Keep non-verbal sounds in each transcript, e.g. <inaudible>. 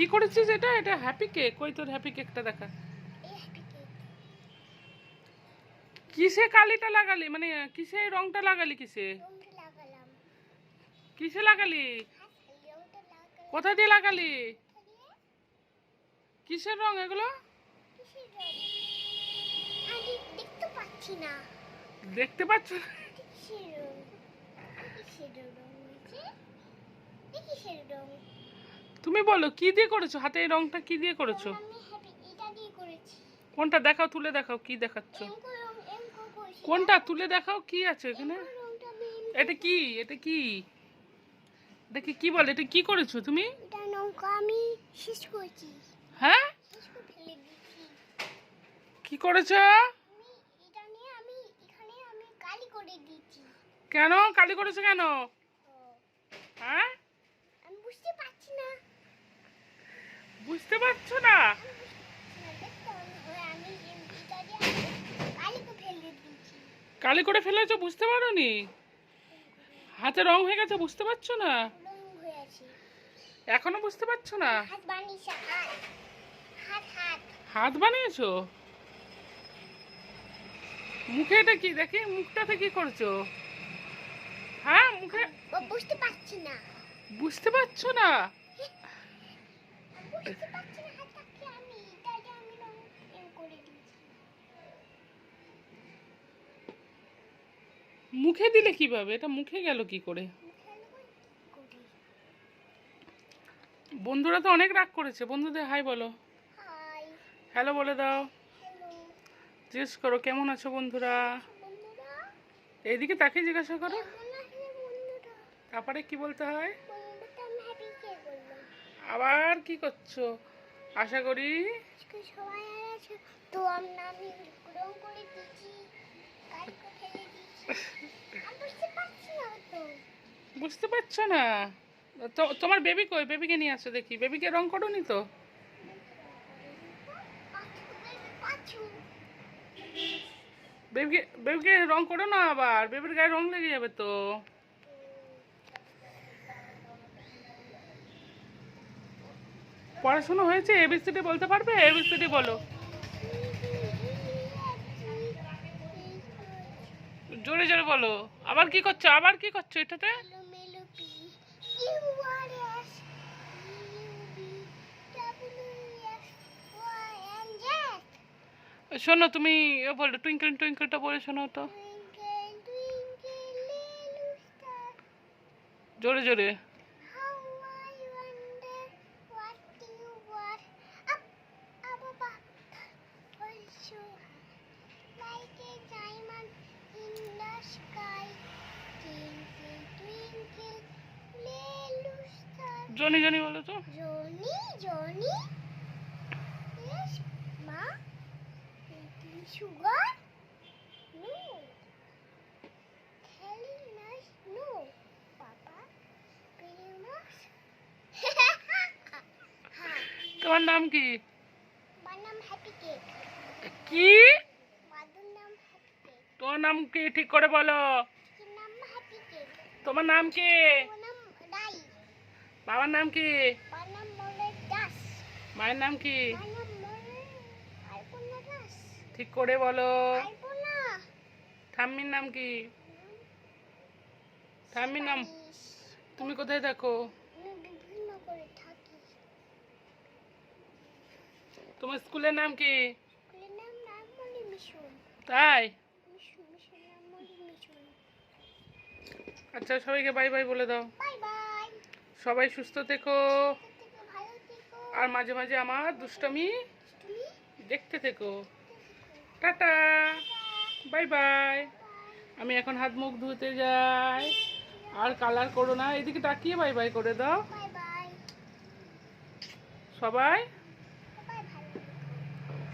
কি করেছিস এটা? এটা হ্যাপি কেক ওই তোর হ্যাপি কেকটা দেখা? কিসে কালিটা লাগালি? মানে কিসে রংটা লাগালি কিসে? কিসে লাগালি? কোথা দিয়ে লাগালি? কিসের রং এগুলো? দেখতে পাচ্ছি না। দেখতে পাচ্ছ কিসের রং? কিসের রং হয়েছে এই কিসের রং তুমি বলো কি দিয়ে করেছ? হাতে এই রংটা কি দিয়ে করেছ? কোনটা দেখাও তুলে দেখাও কি দেখাচ্ছ? কোনটা? তুলে দেখাও কি আছে এখানে? এটা কি? এটা কি? এটা কি বলে? এটা কি করেছ তুমি? আমি শেষ করেছি। হ্যাঁ? কি করেছ? কেন? কালি করেছ কেন? হ্যাঁ আমি বুঝতে পারছি না বুঝতে পারছ না? কালি করে ফেলেছো বুঝতে পারোনি? হাতে রং হয়ে গেছে বুঝতে পারছ না? এখনও বুঝতে পারছ না? হাত বানিয়েছো? মুখে এটা কি দেখি মুখটাতে কি করছ? হ্যাঁ মুখে বুঝতে পারছি না। বুঝতে পারছ না? মুখে দিলে কীভাবে? এটা মুখে গেল কি করে? বন্ধুরা তো অনেক রাগ করেছে। বন্ধুদের হাই বলো। হ্যালো বলে দাও। জিজ্ঞেস করো কেমন আছো বন্ধুরা? বন্ধুরা। এইদিকে তাকে জিজ্ঞাসা করো। তারপরে কি বলতে হয়? আবার কি করছ? আশা করি বুঝতে পারছি না তোমার বেবি কই? বেবিকে নিয়ে আসো দেখি। বেবিকে রং করোনি তো? বেবিকে বেবিকে রং করো না আবার। বেবির গায়ে রং লেগে যাবে তো। পড়াশোনা হয়েছে এবিসিডি বলতে পারবে? এবিসিডি বলো। জোরে জোরে বলো। আবার কি করছ? আবার কি করছ এটাতে? শোনো তুমি বলো টুইঙ্কেল টুইঙ্কেলটা বলে শোনো তো। জোরে জোরে। জনি জনি বলো তো। <laughs> তোমার নাম কি? কি? তোমার নাম কি? ঠিক করে বলো। তোমার নাম কি? বাবার নাম কি. মায়ের নাম কি. ঠিক করে বলো. ঠাম্মির নাম কি? ঠাম্মির নাম তুমি কোথায় থাকি? তোমার স্কুলের নাম কি? তাই? আচ্ছা সবাইকে বাই বাই বলে দাও। Bye bye. সবাই সুস্থ থেকো। আর মাঝে মাঝে আমার দুষ্টমি দেখতে থেকো। টাটা। Bye bye. আমি এখন হাত মুখ ধুতে যাই। আর কালার করো না। এদিকে তাকিয়ে বাই বাই করে দাও। বাই বাই সবাই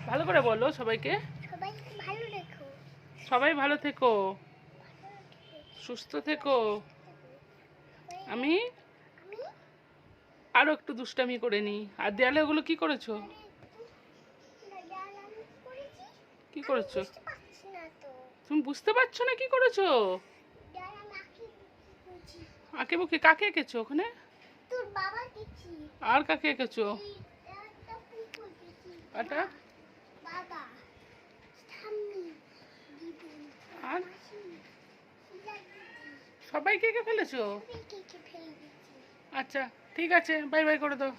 ভালো করে বলো সবাইকে। সবাই ভালো থেকো। সুস্থ থেকো। আমি আরও একটু দুষ্টামি করে নিই। আর দেয়ালে ওগুলো কি করেছ? কি করেছ? তুমি বুঝতে পারছ না কি করেছ? আঁকি বুকে কাকে এঁকেছো ওখানে? আর কাকে এঁকেছো? আর? সবাইকে এঁকে ফেলেছো? আচ্ছা। ঠিক আছে বাই বাই করে দাও।